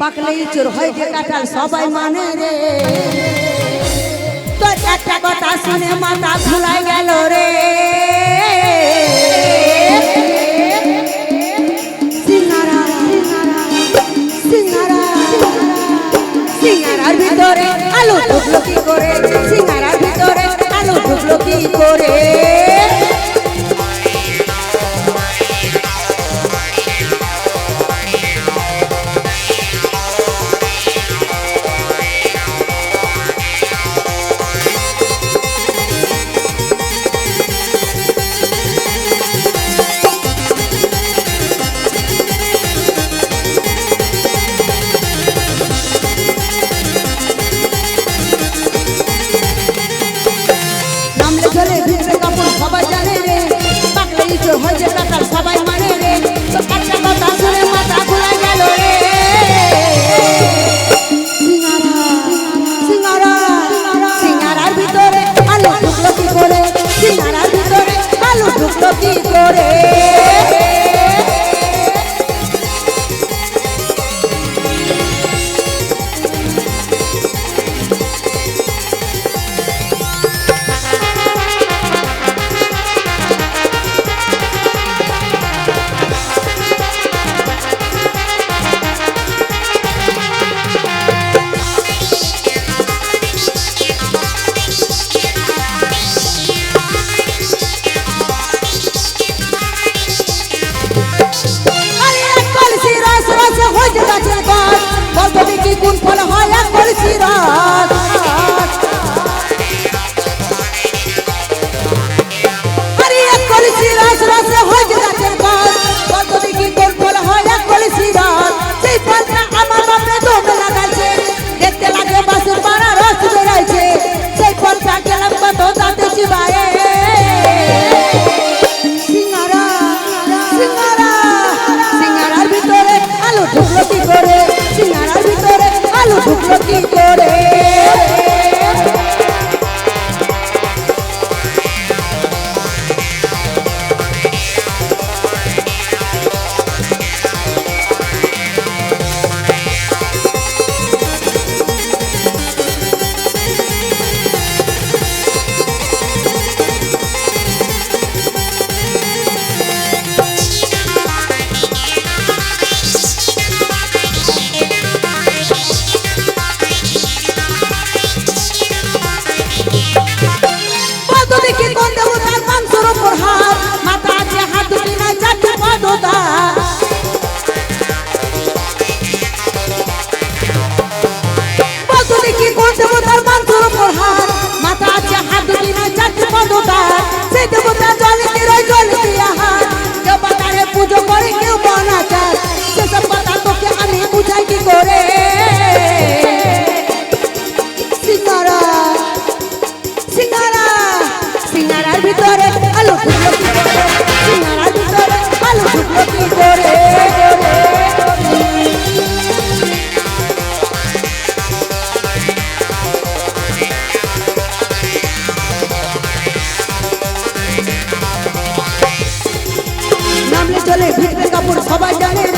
পাকলেই চোর হয় যে কাটাল সবাই মানে রে। তোর একটা কথা শুনে মাথা ভুলাই গেল রে। আলো ঢুকলো কি করে? সিঙ্গারার ভিতরে আলু ঢুকলো কি করে? ক্ষতি করে। কি কোন ফল হয়? করেছি রাত ভিতরে আলো ঢুকলো কি করে সিঙ্গারার ভিতরে আলো ঢুকলো কি করে নামলে চলে ভিতরে কাপড় সবাই জানে